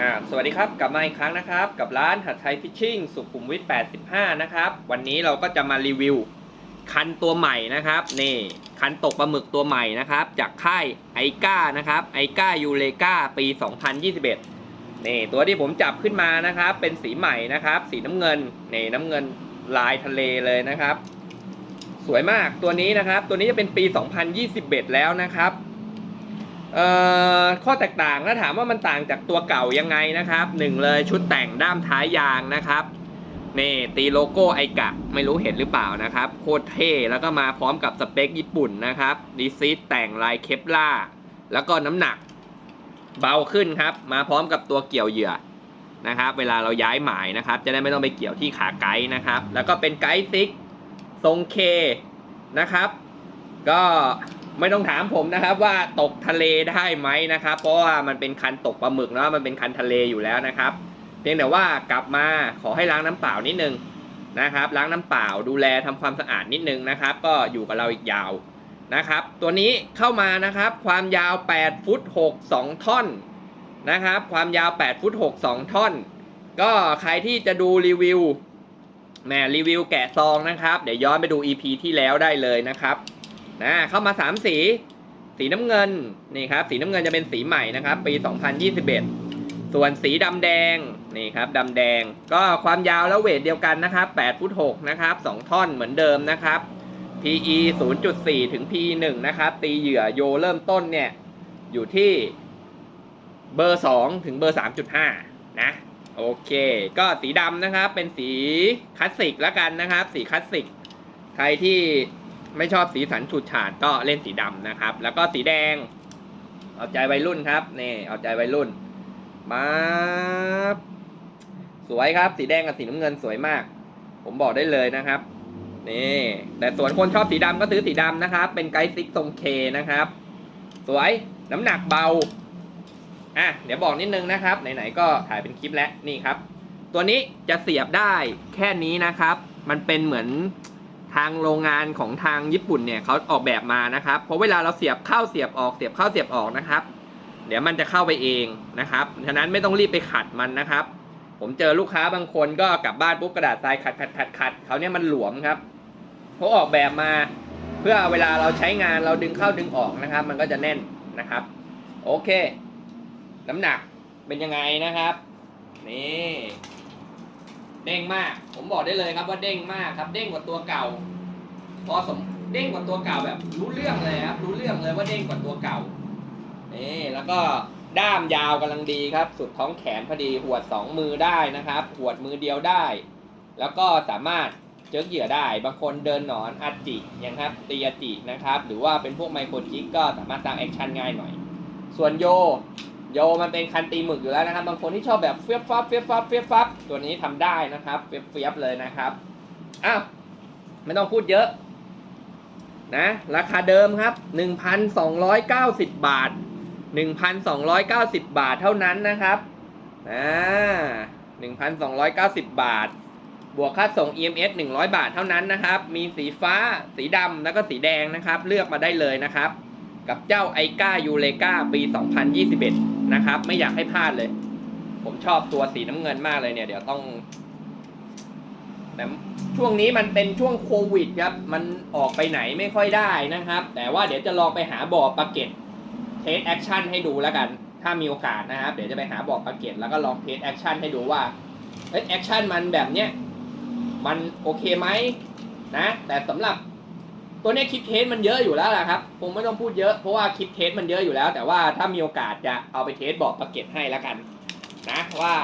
อ่าสวัสดีครับกลับมาอีกครั้งนะครับ กับร้านหัดไทยฟิชชิ่งสุขุมวิท 85 นะครับ วันนี้เราก็จะมารีวิว คันตัวใหม่นะครับนี่คันตกปลาหมึกตัวใหม่นะครับ จากค่ายไอก้านะครับไอก้ายูเลกาปี 2021นี่ตัวที่ผมจับขึ้นมานะครับ เป็นสีใหม่นะครับ สีน้ำเงินนี่น้ำเงินลายทะเลเลยนะครับ สวยมากตัวนี้นะครับ ตัวนี้จะเป็นปี 2021 แล้วนะครับ ข้อแตกต่างถ้าถามว่ามันต่างจากตัวเก่ายังไงนะครับหนึ่งเลยชุดแต่งด้ามท้ายยางนะครับนี่ตีโลโก้ไอกะไม่รู้เห็นหรือเปล่านะครับ โคตรเท่แล้วก็มาพร้อมกับสเปคญี่ปุ่นนะครับดีซีแต่งลายเคปล่าแล้วก็น้ำหนักเบาขึ้นครับ มาพร้อมกับตัวเกี่ยวเหยื่อนะครับ เวลาเราย้ายหมายนะครับ จะได้ไม่ต้องไปเกี่ยวที่ขาไกด์นะครับ แล้วก็เป็นไกด์ซิกทรงเคนะครับ ก็ ไม่ต้องถามผมนะครับว่าตกทะเลได้ไหมนะครับ เพราะว่ามันเป็นคันตกปลาหมึกเนาะมันเป็นคันทะเลอยู่แล้วนะครับ เพียงแต่ว่ากลับมาขอให้ล้างน้ำเปล่านิดนึงนะครับ ล้างน้ำเปล่าดูแลทำความสะอาดนิดนึงนะครับ ก็อยู่กับเราอีกยาวนะครับ ตัวนี้เข้ามานะครับความยาว8ฟุต6 2 ท่อนนะครับ ความยาว8ฟุต6 2 ท่อน ก็ใครที่จะดูรีวิวแหมรีวิวแกะซองนะครับ เดี๋ยวย้อนไปดู EP ที่แล้วได้เลยนะครับ นะเข้ามา 3 สี สีน้ำเงินนี่ครับสีน้ำเงินจะเป็นสีใหม่นะครับ ปี 2021 ส่วนสีดำแดงนี่ครับดำแดงก็ความยาวแล้วเวทเดียวกันนะครับ8ฟุต6นะครับ 2 ท่อนเหมือนเดิมนะครับ PE 0.4 ถึง PE 1นะครับ ตีเหยื่อโยเริ่มต้นเนี่ยอยู่ที่เบอร์ 2 ถึงเบอร์ 3.5 นะโอเค ก็สีดำนะครับเป็นสีคลาสสิกแล้วกันนะครับ สีคลาสสิก ใครที่ ไม่ชอบสีสันฉูดฉาดก็เล่นสีดำนะครับ แล้วก็สีแดง เอาใจวัยรุ่นครับนี่เอาใจวัยรุ่นมาสวยครับ สีแดงกับสีน้ำเงินสวยมาก ผมบอกได้เลยนะครับนี่แต่ส่วนคนชอบสีดำก็ซื้อสีดำนะครับ เป็นไกด์ซิกทรงเคนะครับ สวยน้ำหนักเบาอะเดี๋ยวบอกนิดนึงนะครับ ไหนๆก็ถ่ายเป็นคลิปแล้วนี่ครับ ตัวนี้จะเสียบได้แค่นี้นะครับ มันเป็นเหมือน ทางโรงงานของทางญี่ปุ่นเนี่ยเขาออกแบบมานะครับ เพราะเวลาเราเสียบเข้าเสียบออกเสียบเข้าเสียบออกนะครับ เดี๋ยวมันจะเข้าไปเองนะครับฉะนั้นไม่ต้องรีบไปขัดมันนะครับ ผมเจอลูกค้าบางคนก็กลับบ้านปุ๊บกระดาษทรายขัดขัดขัดขัดเขาเนี่ยมันหลวมครับเขาออกแบบมา เพื่อเวลาเราใช้งานเราดึงเข้าดึงออกนะครับ มันก็จะแน่นนะครับ โอเค น้ำหนักเป็นยังไงนะครับ นี่ เด้งมาก ผมบอกได้เลยครับว่าเด้งมากครับ เด้งกว่าตัวเก่า พอสมเด้งกว่าตัวเก่าแบบ รู้เรื่องเลยครับ รู้เรื่องเลยว่าเด้งกว่าตัวเก่านี่แล้วก็ด้ามยาวกำลังดีครับ สุดท้องแขนพอดีหวดสองมือได้นะครับหวดมือเดียวได้ แล้วก็สามารถเจิกเหยื่อได้ บางคนเดินหนอนอัดจิอย่างครับตีอาจินะครับ หรือว่าเป็นพวกไมโครจิกก็สามารถสร้างแอคชั่นง่ายหน่อย ส่วนโย โยมันเป็นคันตีหมึกอยู่แล้วนะครับ บางคนที่ชอบแบบเฟียบฟับเฟียบฟับเฟียบฟับตัวนี้ทำได้นะครับเฟียบเฟียบเลยนะครับอ้าวไม่ต้องพูดเยอะ นะ ราคาเดิมครับ 1,290 บาท 1,290 บาทเท่านั้นนะครับอ่า1,290 บาท บวกค่าส่ง EMS 100 บาทเท่านั้นนะครับ มีสีฟ้า สีดำแล้วก็สีแดงนะครับ เลือกมาได้เลยนะครับ กับเจ้าไอก้ายูเลกาปี 2021 นะครับ ไม่อยากให้พลาดเลย ผมชอบตัวสีน้ำเงินมากเลยเนี่ย เดี๋ยวต้องแต่ช่วงนี้มันเป็นช่วงโควิดครับ มันออกไปไหนไม่ค่อยได้นะครับ แต่ว่าเดี๋ยวจะลองไปหาบ่อปลาเก็ตเทสแอคชั่นให้ดูแล้วกัน ถ้ามีโอกาสนะครับ เดี๋ยวจะไปหาบ่อปลาเก็ตแล้วก็ลองเทสแอคชั่นให้ดูว่าเอ้แอคชั่นมันแบบเนี้ยมันโอเคไหมนะ แต่สำหรับ ตัวนี้คลิปเทสมันเยอะอยู่แล้วล่ะครับคงไม่ต้องพูดเยอะเพราะว่าคลิปเทสมันเยอะอยู่แล้ว แต่ว่าถ้ามีโอกาสจะเอาไปเทสบอกปาเก็ตให้แล้วกัน นะว่า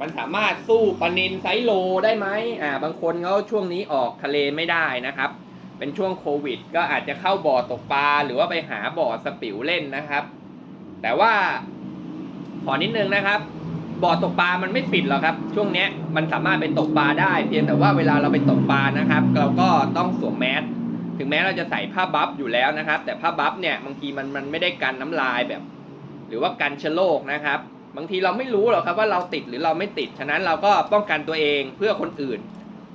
มันสามารถสู้ปลานินไซโลได้ไหมอ่าบางคนเขาช่วงนี้ออกทะเลไม่ได้นะครับ เป็นช่วงโควิด ก็อาจจะเข้าบ่อตกปลาหรือว่าไปหาบ่อสปิวเล่นนะครับ แต่ว่าขอนิดนึงนะครับบ่อตกปลามันไม่ปิดหรอกครับ ช่วงนี้มันสามารถไปตกปลาได้ เพียงแต่ว่าเวลาเราไปตกปลานะครับ เราก็ต้องสวมแมส ถึงแม้เราจะใส่ผ้าบัฟอยู่แล้วนะครับ แต่ผ้าบัฟเนี่ยบางทีมันมันไม่ได้กันน้ำลายแบบ หรือว่ากันเชื้อโรคนะครับ บางทีเราไม่รู้หรอกครับว่าเราติดหรือเราไม่ติด ฉะนั้นเราก็ป้องกันตัวเองเพื่อคนอื่น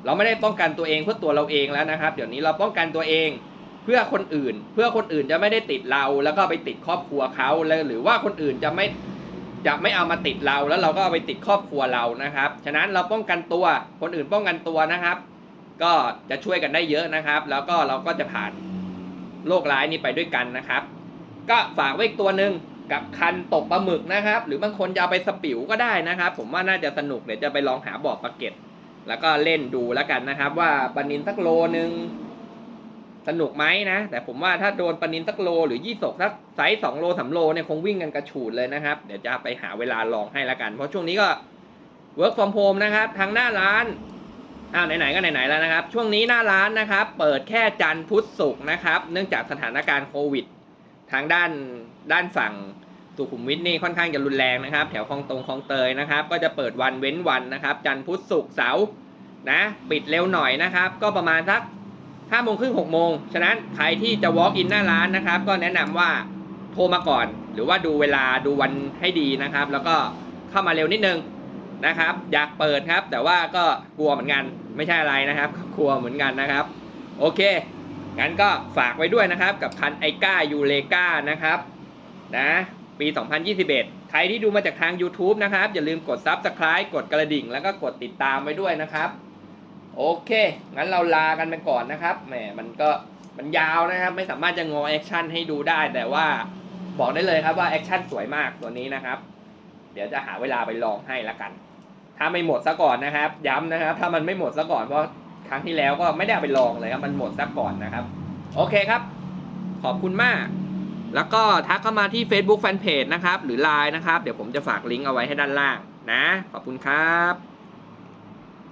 เราไม่ได้ป้องกันตัวเองเพื่อตัวเราเองแล้วนะครับ เดี๋ยวนี้เราป้องกันตัวเองเพื่อคนอื่น เพื่อคนอื่นจะไม่ได้ติดเราแล้วก็ไปติดครอบครัวเขาแล้วหรือว่าคนอื่นจะไม่จะไม่เอามาติดเราแล้วเราก็เอาไปติดครอบครัวเรานะครับ ฉะนั้นเราป้องกันตัวคนอื่นป้องกันตัวนะครับ ก็จะช่วยกันได้เยอะนะครับ แล้วก็เราก็จะผ่านโรคร้ายนี้ไปด้วยกันนะครับ ก็ฝากไว้อีกตัวหนึ่งกับคันตกปลาหมึกนะครับ หรือบางคนจะเอาไปสปิวก็ได้นะครับ ผมว่าน่าจะสนุกเดี๋ยวจะไปลองหาบ่อปลาเก็ตแล้วก็เล่นดูแล้วกันนะครับ ว่าปลานินสักโลหนึ่งสนุกไหมนะ แต่ผมว่าถ้าโดนปลานินสักโล หรือยี่สกสักไซส์สองโลสามโลเนี่ยคงวิ่งกันกระฉูดเลยนะครับ เดี๋ยวจะไปหาเวลาลองให้แล้วกัน เพราะช่วงนี้ก็ work from home นะครับทางหน้าร้าน อ้าวไหนๆก็ไหนๆแล้วนะครับ ช่วงนี้หน้าร้านนะครับ เปิดแค่จันทร์พุธศุกร์นะครับ เนื่องจากสถานการณ์โควิด ทางด้านด้านฝั่งสุขุมวิทนี่ค่อนข้างจะรุนแรงนะครับ แถวคลองตรงคลองเตยนะครับ ก็จะเปิดวันเว้นวันนะครับ จันทร์พุธศุกร์เสาร์นะปิดเร็วหน่อยนะครับ ก็ประมาณสักห้าโมงครึ่งหกโมงฉะนั้นใครที่จะ walk in หน้าร้านนะครับ ก็แนะนำว่าโทรมาก่อน หรือว่าดูเวลาดูวันให้ดีนะครับ แล้วก็เข้ามาเร็วนิดนึง นะครับ อยากเปิดครับ แต่ว่าก็กลัวเหมือนกันไม่ใช่อะไรนะครับกลัวเหมือนกันนะครับ โอเคงั้นก็ฝากไว้ด้วยนะครับ กับคันไอก้ายูเลกานะครับนะปี 2021 ใครที่ดูมาจากทาง YouTube นะครับ อย่าลืมกด Subscribe กดกระดิ่ง แล้วก็กดติดตามไว้ด้วยนะครับ โอเค งั้นเราลากันไปก่อนนะครับแหมมันก็มันยาวนะครับ ไม่สามารถจะงอแอคชั่นให้ดูได้ แต่ว่าบอกได้เลยครับว่าแอคชั่นสวยมากตัวนี้นะครับ เดี๋ยวจะหาเวลาไปลองให้ละกัน ถ้าไม่หมดซะก่อนนะครับ ย้ำนะครับ ถ้ามันไม่หมดซะก่อนเพราะครั้งที่แล้วก็ไม่ได้ไปลองเลยครับ มันหมดซะก่อนนะครับ โอเคครับ ขอบคุณมาก แล้วก็ทักเข้ามาที่ Facebook Fanpage นะครับ หรือ Line นะครับ เดี๋ยวผมจะฝากลิงก์เอาไว้ให้ด้านล่างนะ ขอบคุณครับ